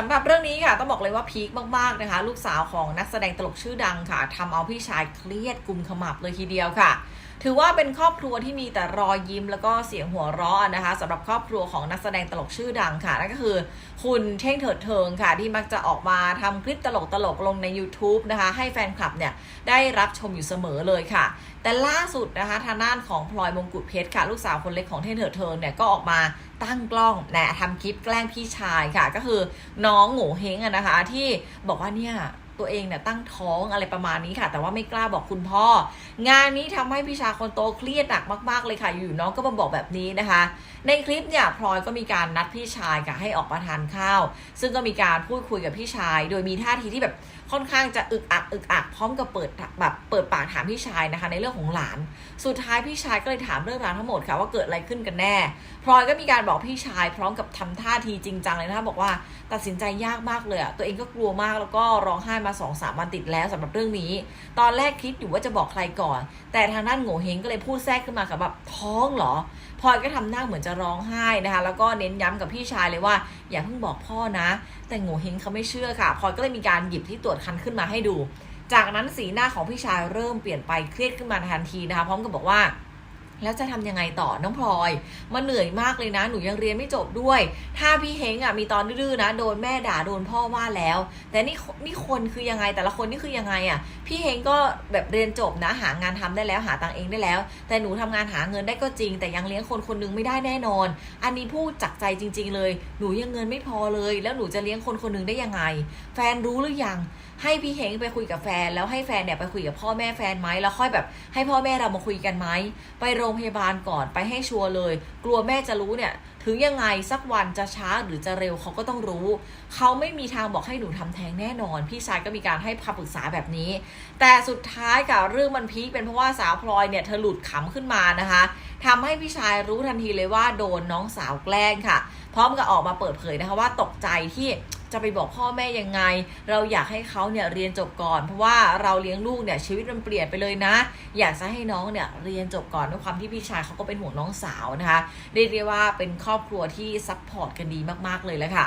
สำหรับเรื่องนี้ค่ะต้องบอกเลยว่าพีคมากๆนะคะ ลูกสาวของนักแสดงตลกชื่อดังค่ะทำเอาพี่ชายเครียดกุมขมับเลยทีเดียวค่ะ ถือว่าเป็นครอบครัวที่มีแต่รอยยิ้มแล้วก็เสียงหัวเราะนะคะสำหรับครอบครัวของนักแสดงตลกชื่อดังค่ะนั่นก็คือ คุณเท่งเถิดเทิงค่ะ ที่มักจะออกมาทำคลิปตลกๆลงใน YouTube นะคะ ให้แฟนคลับเนี่ยได้รับชมอยู่เสมอเลยค่ะ แต่ล่าสุดนะคะทางด้านของพลอยมงกุฎเพชรค่ะ ลูกสาวคนเล็กของเท่งเถิดเทิงเนี่ยก็ออกมา ตั้งกล้องนะทำคลิปแกล้งพี่ชายค่ะ ก็คือน้องโง่เฮงอะนะคะ ที่บอกว่าเนี่ย ตัวเองเนี่ยตั้งท้องอะไรประมาณนี้ค่ะ แต่ว่าไม่กล้าบอกคุณพ่อ งานนี้ทำให้พี่ชายคนโตเครียดหนักมาก ๆ เลยค่ะ อยู่ๆน้องก็มาบอกแบบนี้นะคะ ในคลิปเนี่ยพลอยก็มีการนัดพี่ชายค่ะให้ออกมาทานข้าว ซึ่งก็มีการพูดคุยกับพี่ชาย โดยมีท่าทีที่แบบค่อนข้างจะอึกอักอึกอักพร้อมกับเปิดแบบเปิดปากถามพี่ชายนะคะ ในเรื่องของหลาน สุดท้ายพี่ชายก็เลยถามเรื่องราวทั้งหมดค่ะว่าเกิดอะไรขึ้นกันแน่พลอยก็มีการบอกพี่ชาย พร้อมกับทำท่าทีจริงจังเลยนะคะบอกว่าตัดสินใจยากมากเลยอะตัวเองก็กลัวมากแล้วก็ร้องไห้มา2อสามวันติดแล้วสำหรับเรื่องนี้ ตอนแรกคิดอยู่ว่าจะบอกใครก่อน แต่ทางด้านโง่เฮงก็เลยพูดแทรกขึ้นมาค่ะแบบท้องเหรอพลอยก็ทำหน้าเหมือนจะร้องไห้นะคะ แล้วก็เน้นย้ำกับพี่ชายเลยว่า อย่าเพิ่งบอกพ่อนะ แต่โง่เฮงเขาไม่เชื่อค่ะพลอยก็เลยมีการหยิบที่ตรวจคันขึ้นมาให้ดู จากนั้นสีหน้าของพี่ชายเริ่มเปลี่ยนไปเครียดขึ้นมาทันทีนะคะ พร้อมกับบอกว่า แล้วจะทำยังไงต่อน้องพลอย มันเหนื่อยมากเลยนะ หนูยังเรียนไม่จบด้วย ถ้าพี่เฮงอะมีตอนดื้อนะ โดนแม่ด่าโดนพ่อว่าแล้ว แต่นี่นี่คนคือยังไงแต่ละคนนี่คือยังไงอะ พี่เฮงก็แบบเรียนจบนะ หางานทำได้แล้วหาตังเองได้แล้ว แต่หนูทำงานหาเงินได้ก็จริง แต่ยังเลี้ยงคนคนหนึงไม่ได้แน่นอน อันนี้พูดจากใจจริง ๆ เลย หนูยังเงินไม่พอเลย แล้วหนูจะเลี้ยงคนคนหนึงได้ยังไง แฟนรู้หรือยังให้พี่เฮงไปคุยกับแฟน แล้วให้แฟนเนี่ยไปคุยกับพ่อแม่แฟนไหมแล้วค่อยแบบให้พ่อแม่เรามาคุยกันไหมไปโรงพยาบาลก่อนไปให้ชัวร์เลย กลัวแม่จะรู้เนี่ย ถึงยังไงสักวันจะช้าหรือจะเร็วเขาก็ต้องรู้ เขาไม่มีทางบอกให้หนูทำแท้งแน่นอน พี่ชายก็มีการให้คำปรึกษาแบบนี้ แต่สุดท้ายกับเรื่องมันพีคเป็นเพราะว่าสาวพลอยเนี่ยเธอหลุดขำขึ้นมานะคะทำให้พี่ชายรู้ทันทีเลยว่าโดนน้องสาวแกล้งค่ะ พร้อมกับออกมาเปิดเผยนะคะว่าตกใจที่ จะไปบอกพ่อแม่ยังไง เราอยากให้เขาเนี่ยเรียนจบก่อน เพราะว่าเราเลี้ยงลูกเนี่ยชีวิตมันเปลี่ยนไปเลยนะ อยากจะให้น้องเนี่ยเรียนจบก่อนด้วยความที่พี่ชายเขาก็เป็นห่วงน้องสาวนะคะเรียกได้ว่าเป็นครอบครัวที่ซัพพอร์ตกันดีมากๆเลยแหละค่ะ